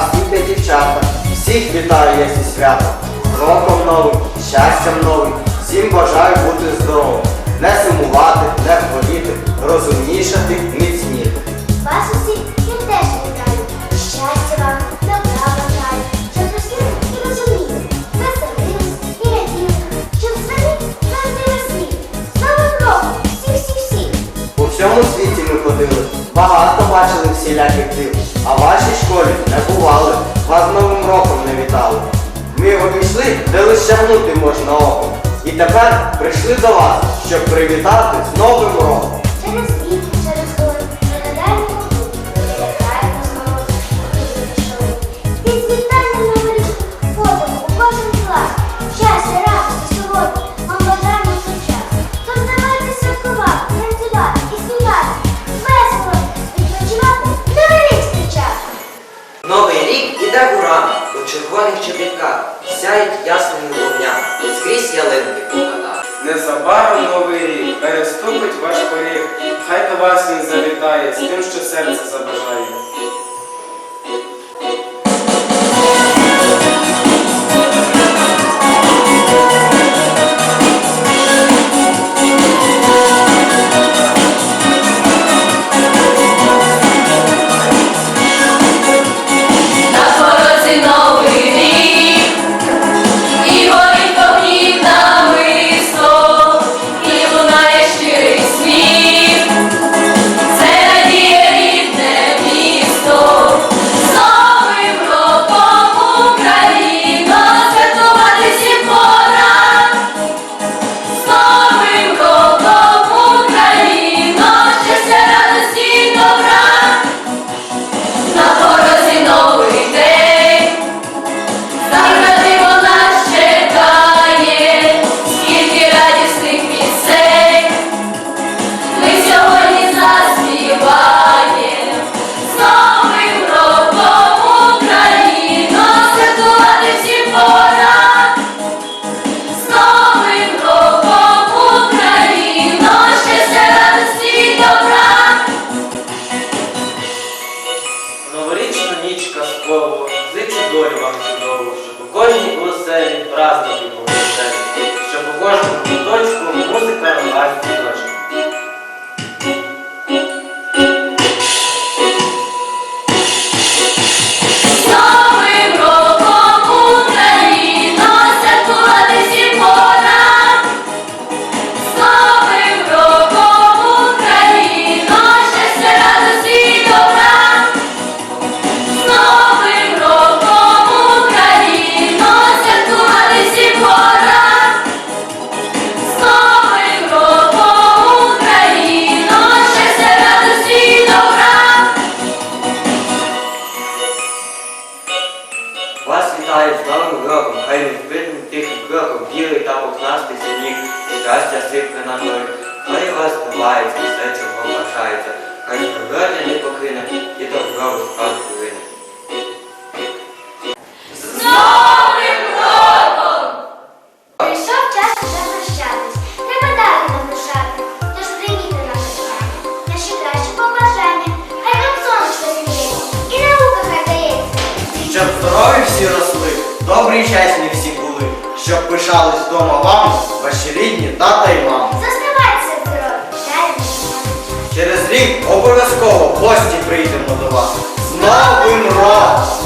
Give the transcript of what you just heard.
вас, діти дівчата, всіх вітаю я зі святом. Роком новим, щастям новим, всім бажаю бути здоровим, не сумувати, не хворіти. місці, де лише гнути можна оком. І тепер прийшли до вас, щоб привітати з Новим роком. червоних чобітках сяють ясними вогня, скрізь ялинки поката. Незабаром новий рік переступить ваш поріг, хай до вас він завітає з тим, що серце забажає. Stop. чудового, зичу долю вам чудового, щоб у кожній оселі праздників наслідки ніг і щастя сипне на ноги. Хай вас бувається все, чого бажається, хай поверне не покине і добро в спадку вине. Щоб здорові всі росли, добрі і щасні всі щоб пишались вдома вам, ваші рідні тата і мама. Заставайтеся здорові, дай Через рік обов'язково в гості прийдемо до вас. З новим роком!